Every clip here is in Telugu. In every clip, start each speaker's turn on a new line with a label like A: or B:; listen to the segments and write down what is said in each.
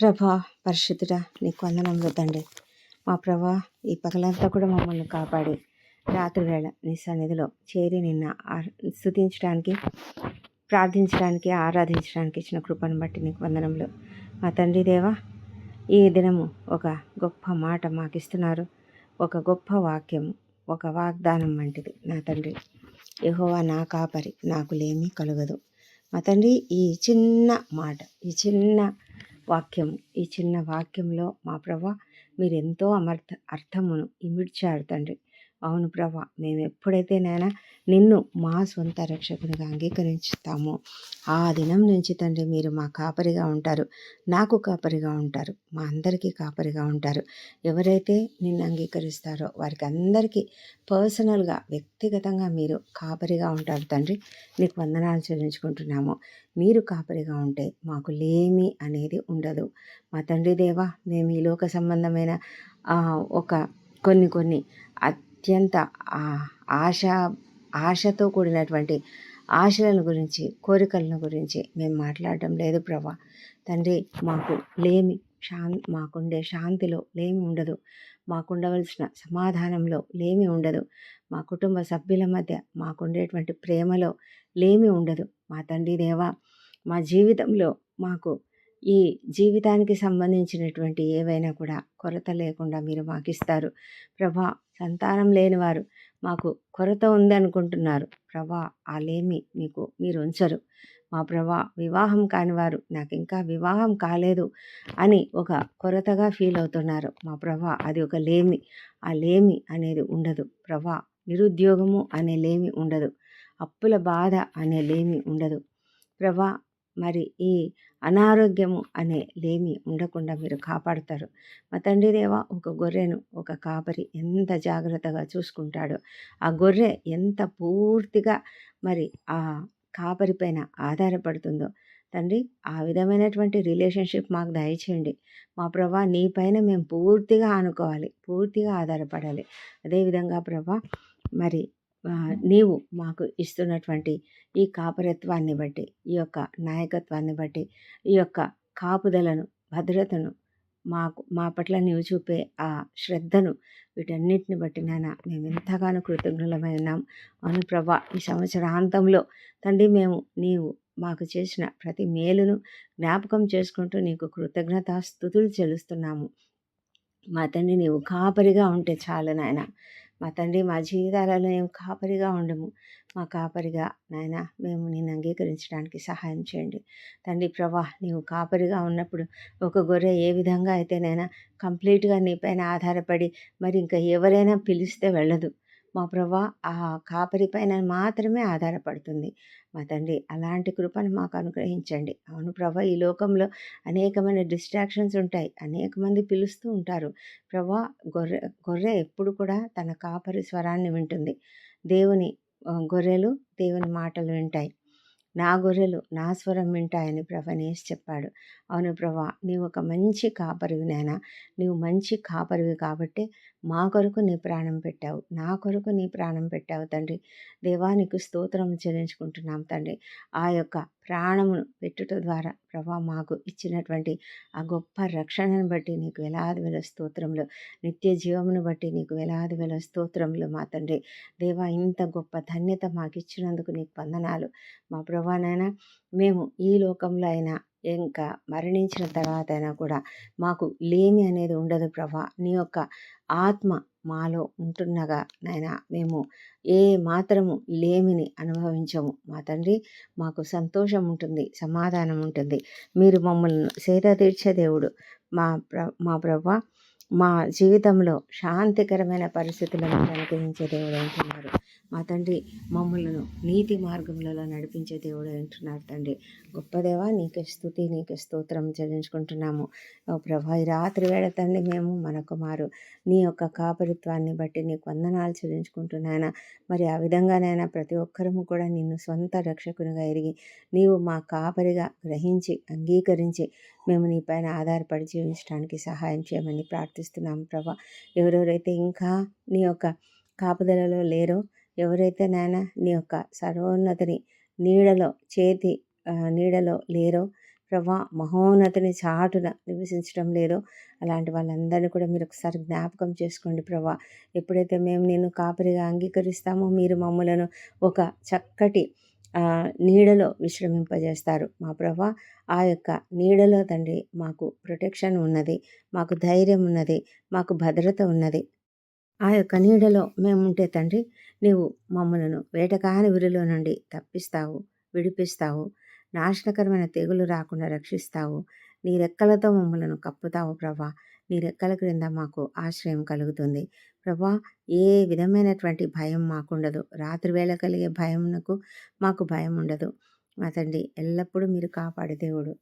A: ప్రభా పరిశుద్ధుడ నీకు వందనములు తండ్రి. మా ప్రభా ఈ పగలంతా కూడా మమ్మల్ని కాపాడి రాత్రివేళ నీ సన్నిధిలో చేరి నిన్న స్థుతించడానికి ప్రార్థించడానికి ఆరాధించడానికి ఇచ్చిన కృపను బట్టి నీకు వందనములు. మా తండ్రి దేవా ఈ దినము ఒక గొప్ప మాట మాకు ఇస్తున్నారు ఒక గొప్ప వాక్యము ఒక వాగ్దానం వంటిది నా తండ్రి. యహోవా నా కాపరి నాకు లేమీ కలగదు. మా తండ్రి ఈ చిన్న మాట ఈ చిన్న వాక్యం ఈ చిన్న వాక్యంలో మా ప్రభా మీరు ఎంతో అమర్థ అర్థమును ఇమిడ్చారు తండ్రి. అవును ప్రభా. మేము ఎప్పుడైతే నైనా నిన్ను మా సొంత రక్షకునిగా అంగీకరించుతామో ఆ దినం నుంచి తండ్రి మీరు మా కాపరిగా ఉంటారు. నాకు కాపరిగా ఉంటారు. మా అందరికీ కాపరిగా ఉంటారు. ఎవరైతే నిన్ను అంగీకరిస్తారో వారికి అందరికీ పర్సనల్గా వ్యక్తిగతంగా మీరు కాపరిగా ఉంటారు తండ్రి. నీకు వందనాలు చెల్లించుకుంటున్నాము. మీరు కాపరిగా ఉంటే మాకు లేమి అనేది ఉండదు. మా తండ్రి దేవా మేము ఈ లోక సంబంధమైన ఒక కొన్ని కొన్ని అత్యంత ఆ, ఆశ ఆశతో కూడినటువంటి ఆశలను గురించి కోరికలను గురించి మేము మాట్లాడడం లేదు ప్రభా. తండ్రి మాకు లేమి శాం మాకుండే శాంతిలో లేమి ఉండదు. మాకుండవలసిన సమాధానంలో లేమి ఉండదు. మా కుటుంబ సభ్యుల మధ్య మాకుండేటువంటి ప్రేమలో లేమి ఉండదు. మా తండ్రి దేవా మా జీవితంలో మాకు ఈ జీవితానికి సంబంధించినటువంటి ఏవైనా కూడా కొరత లేకుండా మీరు మాకు ఇస్తారు ప్రభా సంతానం లేనివారు మాకు కొరత ఉందనుకుంటున్నారు ప్రభా ఆ లేమి మీకు మీరు ఉంచరు. మా ప్రభా వివాహం కాని వారు నాకు ఇంకా వివాహం కాలేదు అని ఒక కొరతగా ఫీల్ అవుతున్నారు. మా ప్రభా అది ఒక లేమి. ఆ లేమి అనేది ఉండదు. ప్రభా నిరుద్యోగము అనే లేమి ఉండదు. అప్పుల బాధ అనే లేమి ఉండదు. ప్రభా మరి ఈ అనారోగ్యము అనే లేమి ఉండకుండా మీరు కాపాడుతారు. మా తండ్రి దేవా ఒక గొర్రెను ఒక కాపరి ఎంత జాగ్రత్తగా చూసుకుంటాడో ఆ గొర్రె ఎంత పూర్తిగా మరి ఆ కాపరి పైన ఆధారపడుతుందో తండ్రి ఆ విధమైనటువంటి రిలేషన్షిప్ మాకు దయచేయండి. మా ప్రభా నీ పైన మేము పూర్తిగా ఆనుకోవాలి పూర్తిగా ఆధారపడాలి. అదేవిధంగా ప్రభా మరి నీవు మాకు ఇస్తున్నటువంటి ఈ కాపరత్వాన్ని బట్టి ఈ యొక్క నాయకత్వాన్ని బట్టి ఈ యొక్క కాపుదలను భద్రతను మాకు మా పట్ల నీవు చూపే ఆ శ్రద్ధను వీటన్నిటిని బట్టి నాన్న మేము ఎంతగానో కృతజ్ఞులమై ఉన్నాం. అవును ప్రభా ఈ సంవత్సరాంతంలో తండ్రి మేము నీవు మాకు చేసిన ప్రతి మేలును జ్ఞాపకం చేసుకుంటూ నీకు కృతజ్ఞత స్థుతులు చెల్లిస్తున్నాము మా తండ్రి నీవు కాపరిగా ఉంటే చాలు నాయన. మా తండ్రి మా జీవితాలలో మేము కాపరిగా ఉండము. మా కాపరిగా నాయన మేము నేను అంగీకరించడానికి సహాయం చేయండి. తండ్రి ప్రభా నీవు కాపరిగా ఉన్నప్పుడు ఒక గొర్రె ఏ విధంగా అయితే నైనా కంప్లీట్గా నీపైన ఆధారపడి మరి ఇంకా ఎవరైనా పిలిస్తే వెళ్ళదు. మా ప్రభా ఆ కాపరి పైన మాత్రమే ఆధారపడుతుంది. మా తండ్రి అలాంటి కృపను మాకు అనుగ్రహించండి. అవును ప్రభా ఈ లోకంలో అనేకమైన డిస్ట్రాక్షన్స్ ఉంటాయి. అనేక మంది పిలుస్తూ ఉంటారు. ప్రభా గొర్రె గొర్రె ఎప్పుడు కూడా తన కాపరి స్వరాన్ని వింటుంది. దేవుని గొర్రెలు దేవుని మాటలు వింటాయి. నా గొర్రెలు నా స్వరం వింటాయని ప్రభనేష్ చెప్పాడు. అవును ప్రభా నీవు ఒక మంచి కాపరివి నాయనా. నీవు మంచి కాపరివి కాబట్టి మా కొరకు నీ ప్రాణం పెట్టావు. నా కొరకు నీ ప్రాణం పెట్టావు తండ్రి. దేవానికి స్తోత్రం చెల్లించుకుంటున్నాం తండ్రి. ఆ యొక్క ప్రాణమును పెట్టుట ద్వారా ప్రభా మాకు ఇచ్చినటువంటి ఆ గొప్ప రక్షణను బట్టి నీకు వేలాది వేల స్తోత్రములు నిత్య జీవమును బట్టి నీకు వేలాది వేల స్తోత్రములు మా తండ్రి. దేవా ఇంత గొప్ప ధన్యత మాకు ఇచ్చినందుకు నీకు వందనాలు. మా ప్రభానైనా మేము ఈ లోకంలో అయినా ఇంకా మరణించిన తర్వాత అయినా కూడా మాకు లేమి అనేది ఉండదు ప్రభా. నీ యొక్క ఆత్మ మాలో ఉంటున్నగా నాయన మేము ఏ మాత్రము లేమిని అనుభవించము. మా తండ్రి మాకు సంతోషం ఉంటుంది సమాధానం ఉంటుంది. మీరు మమ్మల్ని సేద తీర్చే దేవుడు మా ప్ర మా ప్రభా. మా జీవితంలో శాంతికరమైన పరిస్థితులను మీరు అనుగ్రహించే దేవుడు అంటున్నారు. మా తండ్రి మమ్మలను నీతి మార్గములలో నడిపించే దేవుడు అంటున్నారు తండ్రి. గొప్పదేవా నీకే స్థుతి నీకే స్తోత్రం చెల్లించుకుంటున్నాము. ప్రభా ఈ రాత్రి వేళ తండ్రి మేము మన కుమారు నీ యొక్క కాపరిత్వాన్ని బట్టి నీకు వందనాలు చెల్లించుకుంటున్నాను మరి ఆ విధంగానైనా ప్రతి ఒక్కరము కూడా నిన్ను సొంత రక్షకునిగా ఎరిగి నీవు మా కాపరిగా గ్రహించి అంగీకరించి మేము నీపైన ఆధారపడి జీవించడానికి సహాయం చేయమని ప్రార్థిస్తున్నాం ప్రభా. ఎవరెవరైతే ఇంకా నీ యొక్క కాపుదలలో లేరో ఎవరైతే నాయన నీ యొక్క సర్వోన్నతిని నీడలో చేతి నీడలో లేరో ప్రభా మహోన్నతిని చాటున నివసించడం లేదో అలాంటి వాళ్ళందరినీ కూడా మీరు ఒకసారి జ్ఞాపకం చేసుకోండి ప్రభా. ఎప్పుడైతే మేము నేను కాపరిగా అంగీకరిస్తామో మీరు మమ్మలను ఒక చక్కటి నీడలో విశ్రమింపజేస్తారు. మా ప్రభా ఆ యొక్క నీడలో తండ్రి మాకు ప్రొటెక్షన్ ఉన్నది మాకు ధైర్యం ఉన్నది మాకు భద్రత ఉన్నది. ఆ యొక్క నీడలో మేముంటే తండ్రి నీవు మమ్మలను వేటకాని ఉరిలో నుండి తప్పిస్తావు విడిపిస్తావు నాశనకరమైన తెగులు రాకుండా రక్షిస్తావు. నీ రెక్కలతో మమ్మలను కప్పుతావు ప్రభా. నీ రెక్కల క్రింద మాకు ఆశ్రయం కలుగుతుంది. ప్రభా ఏ విధమైనటువంటి భయం మాకుండదు. రాత్రి వేళ కలిగే భయంకు మాకు భయం ఉండదు. మా తండ్రి ఎల్లప్పుడూ మీరు కాపాడే దేవుడు.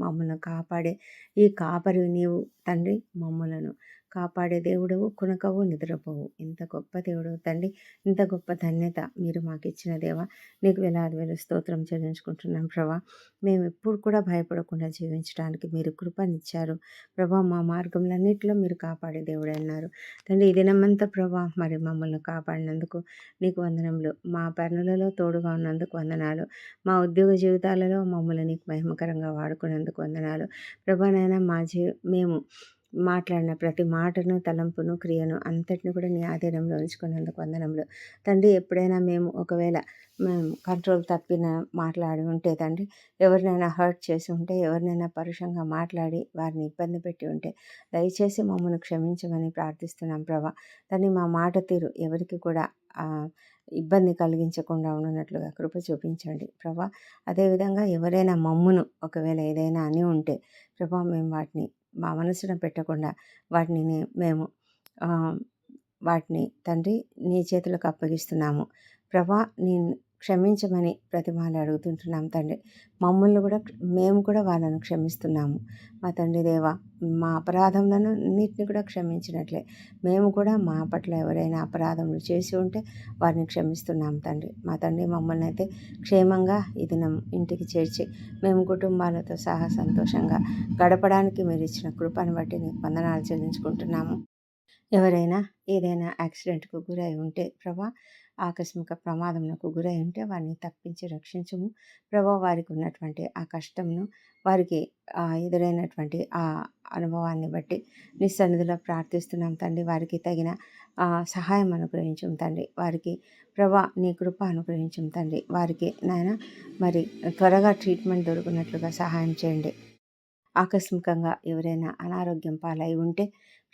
A: మమ్మల్ని కాపాడే ఈ కాపరి నీవు తండ్రి మమ్మలను కాపాడే దేవుడవు కునకవు నిద్రపోవు. ఇంత గొప్ప దేవుడవు తండ్రి ఇంత గొప్ప ధన్యత మీరు మాకు ఇచ్చిన దేవా. నీకు వేలాది వేల స్తోత్రం చెల్లించుకుంటున్నాం ప్రభా. మేము ఎప్పుడు కూడా భయపడకుండా జీవించడానికి మీరు కృపనిచ్చారు. ప్రభా మా మార్గంలన్నింటిలో మీరు కాపాడే దేవుడు అన్నారు. తండ్రి ఈ దినమంతా ప్రభా మరి మమ్మల్ని కాపాడినందుకు నీకు వందనములు. మా పనులలో తోడుగా ఉన్నందుకు వందనాలు. మా ఉద్యోగ జీవితాలలో మమ్మల్ని నీకు మహిమకరంగా వాడుకున్నందుకు వందనాలు. ప్రభానైనా మా జీ మేము మాట్లాడిన ప్రతి మాటను తలంపును క్రియను అంతటిని కూడా నీ ఆధీనంలో ఉంచుకున్నందుకు వందనములు. తండ్రి ఎప్పుడైనా మేము ఒకవేళ మేము కంట్రోల్ తప్పిన మాట్లాడి ఉంటే తండ్రి ఎవరినైనా హర్ట్ చేసి ఉంటే ఎవరినైనా పరుషంగా మాట్లాడి వారిని ఇబ్బంది పెట్టి ఉంటే దయచేసి మమ్మల్ని క్షమించమని ప్రార్థిస్తున్నాం ప్రభా. తండ్రి మా మాట తీరు ఎవరికి కూడా ఇబ్బంది కలిగించకుండా ఉన్నట్లుగా కృప చూపించండి ప్రభా. అదేవిధంగా ఎవరైనా మమ్మును ఒకవేళ ఏదైనా అని ఉంటే ప్రభా మేము వాటిని మా మనసున పెట్టకుండా వాటిని మేము వాటిని తండ్రి నీ చేతులకు అప్పగిస్తున్నాము. ప్రభా నీ క్షమించమని ప్రతిమాలు అడుగుతుంటున్నాం తండ్రి. మమ్మల్ని కూడా మేము కూడా వాళ్ళను క్షమిస్తున్నాము. మా తండ్రి దేవ మా అపరాధములను అన్నింటిని కూడా క్షమించినట్లే. మేము కూడా మా పట్ల ఎవరైనా అపరాధములు చేసి ఉంటే వారిని క్షమిస్తున్నాం తండ్రి. మా తండ్రి మమ్మల్ని అయితే క్షేమంగా ఈ దినం ఇంటికి చేర్చి మేము కుటుంబాలతో సహా సంతోషంగా గడపడానికి మీరు ఇచ్చిన కృపను బట్టి నీకు వందనాలు చెల్లించుకుంటున్నాము. ఎవరైనా ఏదైనా యాక్సిడెంట్కు గురై ఉంటే ప్రభా ఆకస్మిక ప్రమాదంకు గురై ఉంటే వారిని తప్పించి రక్షించము. ప్రభా వారికి ఉన్నటువంటి ఆ కష్టంను వారికి ఎదురైనటువంటి ఆ అనుభవాన్ని బట్టి నిస్సన్నిధిలో ప్రార్థిస్తున్నాం తండ్రి. వారికి తగిన సహాయం అనుగ్రహించం తండ్రి. వారికి ప్రభా నీ కృప అనుగ్రహించం తండ్రి. వారికి నాయన మరి త్వరగా ట్రీట్మెంట్ దొరికినట్లుగా సహాయం చేయండి. ఆకస్మికంగా ఎవరైనా అనారోగ్యం పాలై ఉంటే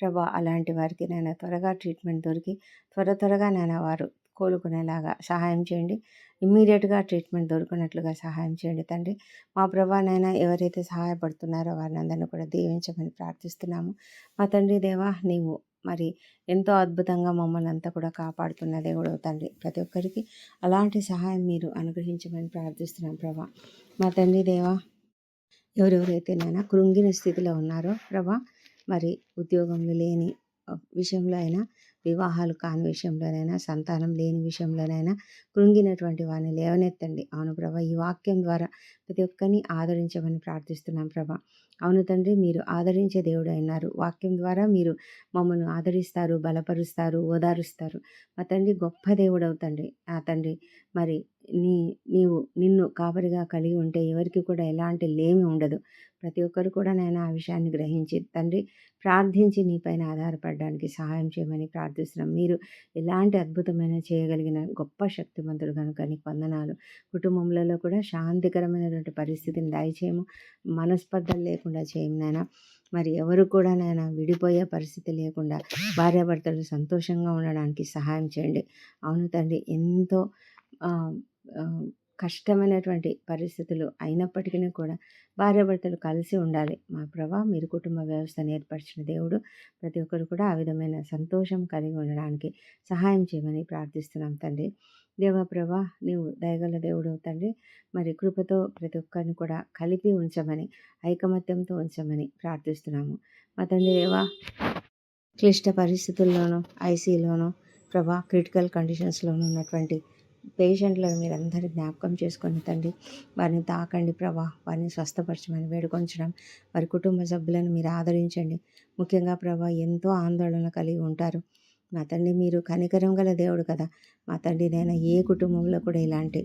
A: ప్రభా అలాంటి వారికి నాయన త్వరగా ట్రీట్మెంట్ దొరికి త్వర త్వరగా నాయన వారు కోలుకునేలాగా సహాయం చేయండి. ఇమ్మీడియట్గా ట్రీట్మెంట్ దొరికినట్లుగా సహాయం చేయండి తండ్రి. మా ప్రభానైనా ఎవరైతే సహాయపడుతున్నారో వారిని అందరినీ కూడా దీవించమని ప్రార్థిస్తున్నాము. మా తండ్రి దేవా నీవు మరి ఎంతో అద్భుతంగా మమ్మల్ని అంతా కూడా కాపాడుతున్న దేవుడు తండ్రి. ప్రతి ఒక్కరికి అలాంటి సహాయం మీరు అనుగ్రహించమని ప్రార్థిస్తున్నాం ప్రభా. మా తండ్రి దేవా ఎవరెవరైతే నైనా కృంగిన స్థితిలో ఉన్నారో ప్రభా మరి ఉద్యోగంలో లేని విషయంలో అయినా వివాహాలు కాని విషయంలోనైనా సంతానం లేని విషయంలోనైనా కృంగినటువంటి వారిని లేవనెత్తండి. అవును ప్రభా ఈ వాక్యం ద్వారా ప్రతి ఒక్కరిని ఆదరించమని ప్రార్థిస్తున్నాం ప్రభా. అవును తండ్రి మీరు ఆదరించే దేవుడు అయినారు. వాక్యం ద్వారా మీరు మమ్మల్ని ఆదరిస్తారు బలపరుస్తారు ఓదారుస్తారు. మా తండ్రి గొప్ప దేవుడు అవుతండి ఆ తండ్రి మరి నీ నీవు నిన్ను కాపరిగా కలిగి ఉంటే ఎవరికి కూడా ఎలాంటి లేమి ఉండదు. ప్రతి ఒక్కరు కూడా నేను ఆ విషయాన్ని గ్రహించి తండ్రి ప్రార్థించి నీపైన ఆధారపడడానికి సహాయం చేయమని ప్రార్థిస్తున్నాం. మీరు ఎలాంటి అద్భుతమైన చేయగలిగిన గొప్ప శక్తివంతుడు కనుక నీకు వందనాలు. కుటుంబంలో కూడా శాంతికరమైనటువంటి పరిస్థితిని దయచేయము. మనస్పర్ధలు లేకుండా చేయము నాయన. మరి ఎవరు కూడా నాయన విడిపోయే పరిస్థితి లేకుండా భార్యాభర్తలు సంతోషంగా ఉండడానికి సహాయం చేయండి. అవును తండ్రి ఎంతో కష్టమైనటువంటి పరిస్థితులు అయినప్పటికీ కూడా భార్యాభర్తలు కలిసి ఉండాలి. మా ప్రభా మీరు కుటుంబ వ్యవస్థను ఏర్పరిచిన దేవుడు. ప్రతి ఒక్కరు కూడా ఆ విధమైన సంతోషం కలిగి ఉండడానికి సహాయం చేయమని ప్రార్థిస్తున్నాం తండ్రి. దేవా ప్రభా నీవు దయగల దేవుడు తండ్రి. మరి కృపతో ప్రతి ఒక్కరిని కూడా కలిపి ఉంచమని ఐకమత్యంతో ఉంచమని ప్రార్థిస్తున్నాము. మా తండ్రి దేవా క్లిష్ట పరిస్థితుల్లోనూ ఐసీలోనూ ప్రభా క్రిటికల్ కండిషన్స్లోనూ ఉన్నటువంటి పేషెంట్లను మీరు అందరూ జ్ఞాపకం చేసుకొని తండ్రి వారిని తాకండి ప్రభా వారిని స్వస్థపరచమని వేడుకొంచడం వారి కుటుంబ సభ్యులను మీరు ఆదరించండి. ముఖ్యంగా ప్రభా ఎంతో ఆందోళన కలిగి ఉంటారు. మా తండ్రి మీరు కనికరం గల దేవుడు కదా. మా తండ్రి నేను ఏ కుటుంబంలో కూడా ఇలాంటి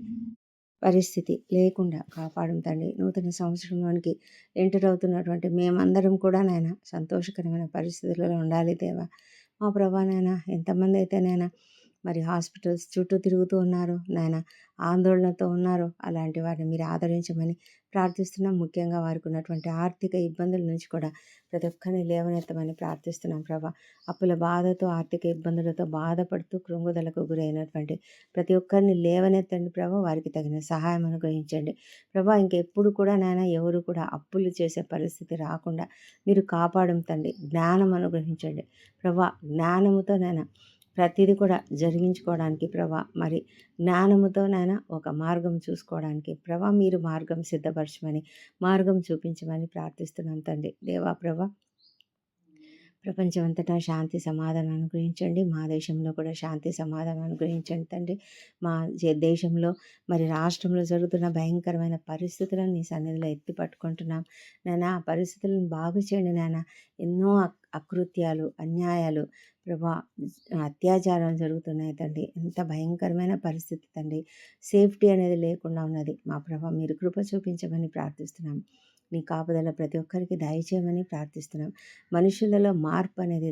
A: పరిస్థితి లేకుండా కాపాడం తండ్రి. నూతన సంవత్సరంలోనికి ఎంటర్ అవుతున్నటువంటి మేమందరం కూడా నాయన సంతోషకరమైన పరిస్థితులలో ఉండాలి దేవా. మా ప్రభా నాయన ఎంతమంది అయితే నాయన మరి హాస్పిటల్స్ చుట్టూ తిరుగుతూ ఉన్నారు. నాయన ఆందోళనతో ఉన్నారో. అలాంటి వారిని మీరు ఆదరించమని ప్రార్థిస్తున్నాం. ముఖ్యంగా వారికి ఉన్నటువంటి ఆర్థిక ఇబ్బందుల నుంచి కూడా ప్రతి ఒక్కరిని లేవనెత్తమని ప్రార్థిస్తున్నాం ప్రభా. అప్పుల బాధతో ఆర్థిక ఇబ్బందులతో బాధపడుతూ కృంగుదలకు గురైనటువంటి ప్రతి ఒక్కరిని లేవనెత్తండి ప్రభా. వారికి తగిన సహాయం అనుగ్రహించండి. ప్రభా ఇంకెప్పుడు కూడా నాయన ఎవరు కూడా అప్పులు చేసే పరిస్థితి రాకుండా మీరు కాపాడం తండ్రి జ్ఞానం అనుగ్రహించండి. ప్రభా జ్ఞానముతో నాయన ప్రతిదీ కూడా జరిగించుకోవడానికి ప్రభా మరి జ్ఞానముతోనైనా ఒక మార్గం చూసుకోవడానికి ప్రభా మీరు మార్గం సిద్ధపరచమని మార్గం చూపించమని ప్రార్థిస్తున్నాం తండ్రి. దేవా ప్రభా ప్రపంచమంతటా శాంతి సమాధానం అనుగ్రహించండి. మా దేశంలో కూడా శాంతి సమాధానం అనుగ్రహించండి తండ్రి. మా దేశంలో మరి రాష్ట్రంలో జరుగుతున్న భయంకరమైన పరిస్థితులను నీ సన్నిధిలో ఎత్తి పట్టుకుంటున్నాం. నాన్న ఆ పరిస్థితులను బాగు చేయండి నాన్న ఎన్నో అకృత్యాలు అన్యాయాలు ప్రభా అత్యాచారాలు జరుగుతున్నాయి తండ్రి. ఎంత భయంకరమైన పరిస్థితి తండ్రి. సేఫ్టీ అనేది లేకుండా ఉన్నది. మా ప్రభా మీరు కృప చూపించమని ప్రార్థిస్తున్నాం. నీ కాపుదల ప్రతి ఒక్కరికి దయచేయమని ప్రార్థిస్తున్నాం. మనుషులలో మార్పు అనేది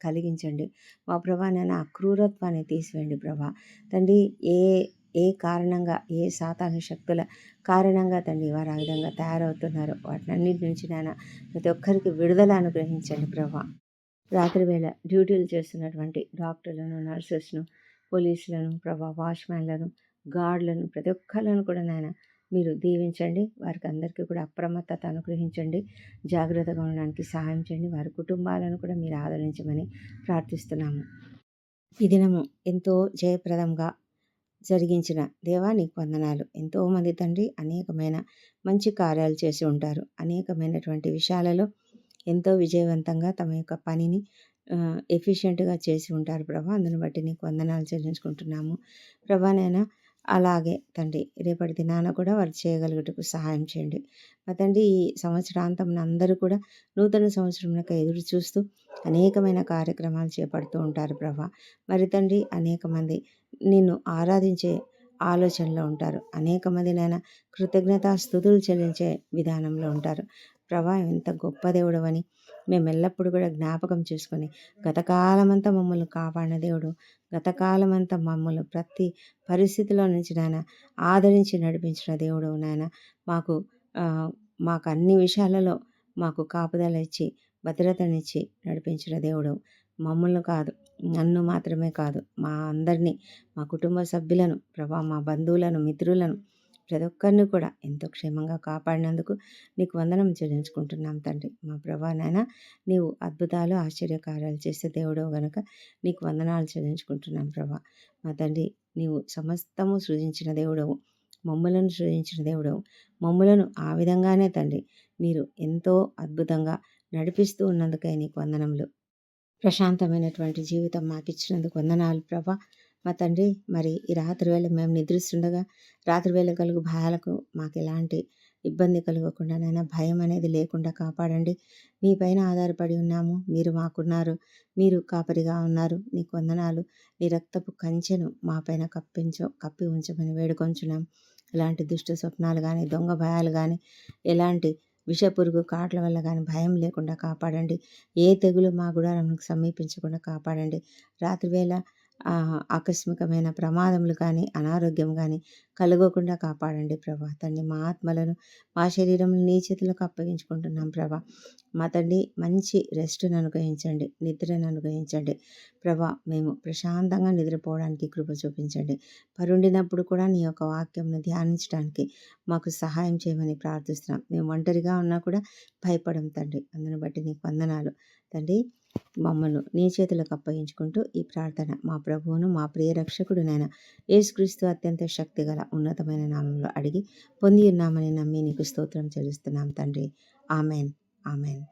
A: కలిగించండి. మా ప్రభా నాన్న అక్రూరత్వాన్ని తీసివేయండి ప్రభా. తండ్రి ఏ ఏ కారణంగా ఏ సాతాను శక్తుల కారణంగా తండ్రి వారు ఆ విధంగా తయారవుతున్నారు వాటినన్నిటి నుంచి నాయన ప్రతి ఒక్కరికి విడుదల అనుగ్రహించండి ప్రభా. రాత్రి వేళ డ్యూటీలు చేస్తున్నటువంటి డాక్టర్లను నర్సెస్ను పోలీసులను ప్రభా వాచ్మ్యాన్లను గార్డులను ప్రతి ఒక్కళ్ళను కూడా నాయన మీరు దీవించండి. వారికి అందరికీ కూడా అప్రమత్తత అనుగ్రహించండి. జాగ్రత్తగా ఉండడానికి సహాయం చేయండి. వారి కుటుంబాలను కూడా మీరు ఆదరించమని ప్రార్థిస్తున్నాము. ఈ దినము ఎంతో జయప్రదంగా జరిగించిన దేవా వందనాలు. ఎంతోమంది తండ్రి అనేకమైన మంచి కార్యాలు చేసి ఉంటారు. అనేకమైనటువంటి విషయాలలో ఎంతో విజయవంతంగా తమ యొక్క పనిని ఎఫిషియెంట్గా చేసి ఉంటారు ప్రభా. అందుని బట్టి నీకు వందనాలు చెల్లించుకుంటున్నాము. ప్రభానైనా అలాగే తండ్రి రేపటి దినాన కూడా వారు చేయగలుగుటకు సహాయం చేయండి. మా తండ్రి ఈ సంవత్సరాంతం అందరూ కూడా నూతన సంవత్సరంలో ఎదురు చూస్తూ అనేకమైన కార్యక్రమాలు చేపడుతూ ఉంటారు ప్రభా. మరి తండ్రి అనేక మంది నిన్ను ఆరాధించే ఆలోచనలో ఉంటారు. అనేక మంది నాయన కృతజ్ఞతా స్థుతులు చెల్లించే విధానంలో ఉంటారు. ప్రభా ఎంత గొప్ప దేవుడవని మేము ఎల్లప్పుడూ కూడా జ్ఞాపకం చేసుకొని గతకాలమంతా మమ్మల్ని కాపాడిన దేవుడు గతకాలమంతా మమ్మల్ని ప్రతి పరిస్థితిలో నుంచి నాయన ఆదరించి నడిపించిన దేవుడు నాయన. మాకు మాకు అన్ని విషయాలలో మాకు కాపుదల ఇచ్చి భద్రతనిచ్చి నడిపించిన దేవుడు మమ్మల్ని కాదు నన్ను మాత్రమే కాదు మా అందరినీ మా కుటుంబ సభ్యులను ప్రభా మా బంధువులను మిత్రులను ప్రతి ఒక్కరిని కూడా ఎంతో క్షేమంగా కాపాడినందుకు నీకు వందనం చెల్లించుకుంటున్నాం తండ్రి. మా ప్రభా నాయన నీవు అద్భుతాలు ఆశ్చర్యకార్యాలు చేసే దేవుడవు గనుక నీకు వందనాలు చెల్లించుకుంటున్నాం ప్రభా. మా తండ్రి నీవు సమస్తము సృజించిన దేవుడవు మమ్మలను సృజించిన దేవుడవు మమ్మలను ఆ విధంగానే తండ్రి మీరు ఎంతో అద్భుతంగా నడిపిస్తూ ఉన్నందుకే నీకు వందనములు. ప్రశాంతమైనటువంటి జీవితం మాకు ఇచ్చినందుకు వందనాలు ప్రభా. మా తండ్రి మరి ఈ రాత్రి వేళ మేము నిద్రిస్తుండగా రాత్రి వేళ కలుగు భయాలకు మాకు ఎలాంటి ఇబ్బంది కలగకుండా నైనా భయం అనేది లేకుండా కాపాడండి. మీ పైన ఆధారపడి ఉన్నాము. మీరు మాకున్నారు. మీరు కాపరిగా ఉన్నారు. నీ కొందనాలు నీ రక్తపు కంచెను మా పైన కప్పించో కప్పి ఉంచమని వేడుకొంచున్నాం. ఎలాంటి దుష్ట స్వప్నాలు కానీ దొంగ భయాలు కానీ ఎలాంటి విషపురుగు కాట్ల వల్ల కానీ భయం లేకుండా కాపాడండి. ఏ తెగులు మా గుడారానికి సమీపించకుండా కాపాడండి. రాత్రివేళ ఆకస్మికమైన ప్రమాదములు కానీ అనారోగ్యం కానీ కలగకుండా కాపాడండి ప్రభా. తండ్రి మా ఆత్మలను మా శరీరంలో నీ చేతులకు అప్పగించుకుంటున్నాం ప్రభా. మా తండ్రి మంచి రెస్ట్ను అనుగ్రహించండి నిద్రను అనుగ్రహించండి. ప్రభా మేము ప్రశాంతంగా నిద్రపోవడానికి కృప చూపించండి. పరుండినప్పుడు కూడా నీ యొక్క వాక్యంను ధ్యానించడానికి మాకు సహాయం చేయమని ప్రార్థిస్తున్నాం. మేము ఒంటరిగా ఉన్నా కూడా భయపడం తండ్రి. అందును బట్టి నీకు వందనాలు. తండ్రి మమ్మల్ని నీ చేతులకు అప్పగించుకుంటూ ఈ ప్రార్థన మా ప్రభువును మా ప్రియ రక్షకుడు నాయన యేసుక్రీస్తు అత్యంత శక్తిగల ఉన్నతమైన నామంలో అడిగి పొంది ఉన్నామని నమ్మి నీకు స్తోత్రం చెల్లిస్తున్నాం తండ్రి. ఆమెన్. ఆమెన్.